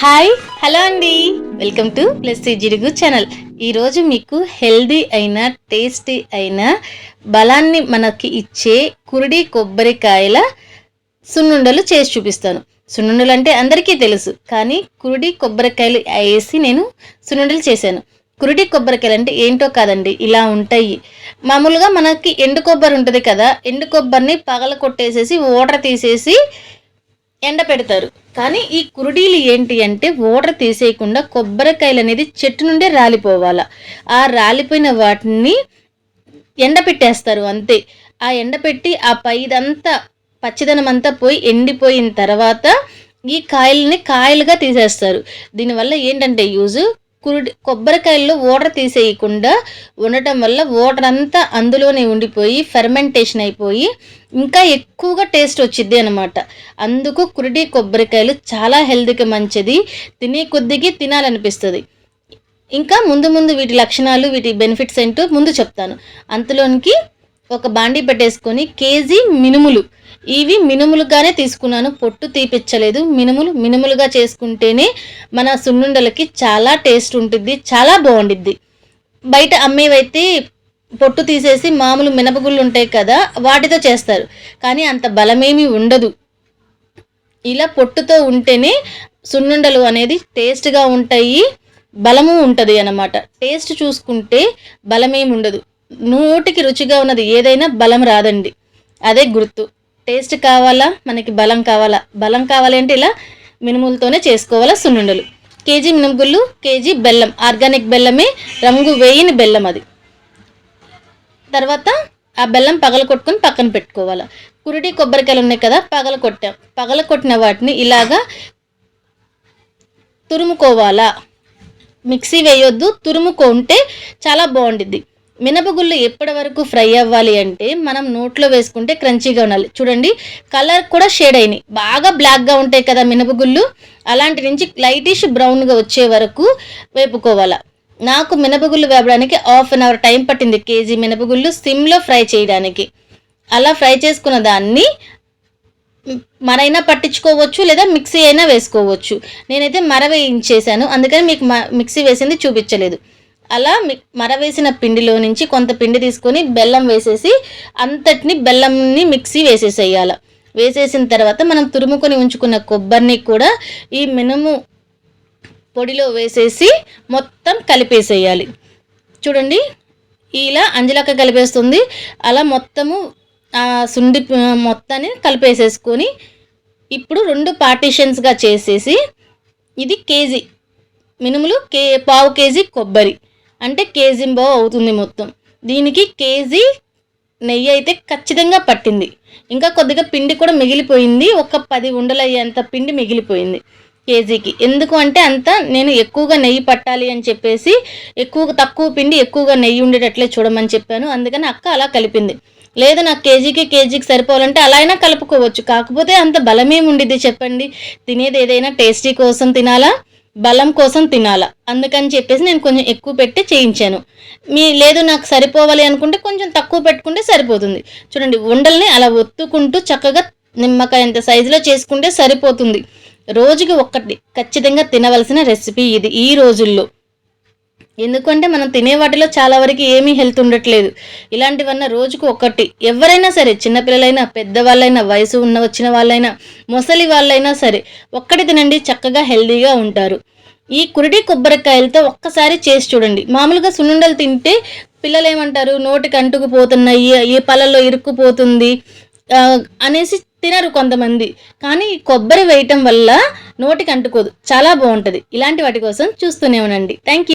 Hi. Hello అండి. Welcome to plus జిడుగు channel. ఈరోజు మీకు హెల్దీ అయిన టేస్టీ అయిన బలాన్ని మనకి ఇచ్చే కురిడి కొబ్బరికాయల సున్నుండలు చేసి చూపిస్తాను. సున్నుండలు అంటే అందరికీ తెలుసు కానీ కురిడి కొబ్బరికాయలు వేసి నేను సున్నుండలు చేశాను. కురిడి కొబ్బరికాయలు అంటే ఏంటో కాదండి ఇలా ఉంటాయి. మామూలుగా మనకి ఎండు కొబ్బరి ఉంటుంది కదా ఎండు కొబ్బరిని పగల కొట్టేసేసి వాటర్ తీసేసి ఎండ పెడతారు. కానీ ఈ కురుడీలు ఏంటి అంటే ఓటర్ తీసేయకుండా కొబ్బరికాయలు అనేది చెట్టు నుండే రాలిపోవాల. ఆ రాలిపోయిన వాటిని ఎండ పెట్టేస్తారు అంతే. ఆ ఎండ పెట్టి ఆ పైదంతా పచ్చిదనం అంతా పోయి ఎండిపోయిన తర్వాత ఈ కాయల్ని కాయలుగా తీసేస్తారు. దీనివల్ల ఏంటంటే యూజ్ కురుడి కొబ్బరికాయల్లో వాటర్ తీసేయకుండా ఉండటం వల్ల వాటర్ అంతా అందులోనే ఉండిపోయి ఫెర్మెంటేషన్ అయిపోయి ఇంకా ఎక్కువగా టేస్ట్ వచ్చింది అనమాట అందుకు కురిడి కొబ్బరికాయలు చాలా హెల్త్కి మంచిది. తినే కొద్దికి తినాలనిపిస్తుంది. ఇంకా ముందు ముందు వీటి లక్షణాలు వీటి బెనిఫిట్స్ ఏంటో ముందు చెప్తాను. అంతలోనికి ఒక బాండీ పెట్టేసుకొని కేజీ మినుములు. ఇవి మినుములుగానే తీసుకున్నాను. పొట్టు తీపిచ్చలేదు. మినుములు మినుములుగా చేసుకుంటేనే మన సున్నుండలకి చాలా టేస్ట్ ఉంటుంది చాలా బాగుండిద్ది. బయట అమ్మేవైతే పొట్టు తీసేసి మామూలు మినపగుళ్ళు ఉంటాయి కదా వాటితో చేస్తారు. కానీ అంత బలమేమి ఉండదు. ఇలా పొట్టుతో ఉంటేనే సున్నుండలు అనేది టేస్ట్గా ఉంటాయి బలము ఉంటుంది అన్నమాట. టేస్ట్ చూసుకుంటే బలమేమి ఉండదు నూటికి రుచిగా ఉన్నది. ఏదైనా బలం రాదండి. అదే గుర్తు. టేస్ట్ కావాలా? మనకి బలం కావాలా? బలం కావాలంటే ఇలా మినుములతోనే చేసుకోవాలా సున్నుండలు. కేజీ మినుములు కేజీ బెల్లం. ఆర్గానిక్ బెల్లమే రంగు వేయని బెల్లం అది. తర్వాత ఆ బెల్లం పగల కొట్టుకొని పక్కన పెట్టుకోవాలి. కురిటి కొబ్బరికాయలు ఉన్నాయి కదా పగల కొట్టాం. పగల కొట్టిన వాటిని ఇలాగా తురుముకోవాలా. మిక్సీ వేయొద్దు. తురుముకుంటే చాలా బాగుండిద్ది. మినపగుళ్ళు ఎప్పటి వరకు ఫ్రై అవ్వాలి అంటే మనం నోట్లో వేసుకుంటే క్రంచీగా ఉండాలి. చూడండి కలర్ కూడా షేడ్ అయినాయి. బాగా బ్లాక్గా ఉంటాయి కదా మినపగుళ్ళు. అలాంటి నుంచి లైటిష్ బ్రౌన్గా వచ్చే వరకు వేపుకోవాలా. నాకు మినపగుళ్ళు వేపడానికి హాఫ్ అన్ అవర్ టైం పట్టింది కేజీ మినపగుళ్ళు సిమ్లో ఫ్రై చేయడానికి. అలా ఫ్రై చేసుకున్న దాన్ని మరైనా పట్టించుకోవచ్చు లేదా మిక్సీ అయినా వేసుకోవచ్చు. నేనైతే మర వేయించేసాను అందుకని మీకు మిక్సీ వేసింది చూపించలేదు. అలా మరవేసిన పిండిలో నుంచి కొంత పిండి తీసుకొని బెల్లం వేసేసి అంతటిని బెల్లంని మిక్సీ వేసేసేయాలి. వేసేసిన తర్వాత మనం తురుముకొని ఉంచుకున్న కొబ్బరిని కూడా ఈ మినుము పొడిలో వేసేసి మొత్తం కలిపేసేయాలి. చూడండి ఇలా అంజలక్క కలిపేస్తుంది. అలా మొత్తము సుండి మొత్తాన్ని కలిపేసేసుకొని ఇప్పుడు రెండు పార్టీషన్స్గా చేసేసి ఇది కేజీ మినుములు కే పావు కేజీ కొబ్బరి. అంటే కేజీ అవుతుంది మొత్తం. దీనికి కేజీ నెయ్యి అయితే ఖచ్చితంగా పట్టింది. ఇంకా కొద్దిగా పిండి కూడా మిగిలిపోయింది. ఒక పది ఉండలు అయ్యేంత పిండి మిగిలిపోయింది కేజీకి. ఎందుకు అంటే అంత నేను ఎక్కువగా నెయ్యి పట్టాలి అని చెప్పేసి ఎక్కువ తక్కువ పిండి ఎక్కువగా నెయ్యి ఉండేటట్లే చూడమని చెప్పాను. అందుకని అక్క అలా కలిపింది. లేదు నాకు కేజీకి కేజీకి సరిపోవాలంటే అలా అయినా కలుపుకోవచ్చు. కాకపోతే అంత బలమేమి ఉండిద్ది చెప్పండి. తినేది ఏదైనా టేస్టీ కోసం తినాలా? బలం కోసం తినాలా. అందుకని చెప్పేసి నేను కొంచెం ఎక్కువ పెట్టి చేయించాను. మీ లేదు నాకు సరిపోవాలి అనుకుంటే కొంచెం తక్కువ పెట్టుకుంటే సరిపోతుంది. చూడండి ఉండల్ని అలా ఒత్తుకుంటూ చక్కగా నిమ్మకాయ ఎంత సైజులో చేసుకుంటే సరిపోతుంది. రోజుకి ఒక్కటి ఖచ్చితంగా తినవలసిన రెసిపీ ఇది ఈ రోజుల్లో. ఎందుకంటే మనం తినే వాటిలో చాలా వరకు ఏమీ హెల్త్ ఉండట్లేదు. ఇలాంటివన్న రోజుకు ఒకటి. ఎవరైనా సరే చిన్నపిల్లలైనా పెద్దవాళ్ళైనా వయసు ఉన్న వచ్చిన వాళ్ళైనా మొసలి వాళ్ళైనా సరే ఒక్కటి తినండి చక్కగా హెల్దీగా ఉంటారు. ఈ కురిటి కొబ్బరికాయలతో ఒక్కసారి చేసి చూడండి. మామూలుగా సున్నుండలు తింటే పిల్లలు ఏమంటారు నోటికి అంటుకుపోతున్నాయి ఈ పళ్ళలో ఇరుక్కుపోతుంది అనేసి తినరు కొంతమంది. కానీ కొబ్బరి వేయటం వల్ల నోటికి అంటుకోదు. చాలా బాగుంటుంది. ఇలాంటి వాటి కోసం చూస్తూనే ఉండండి. Thank you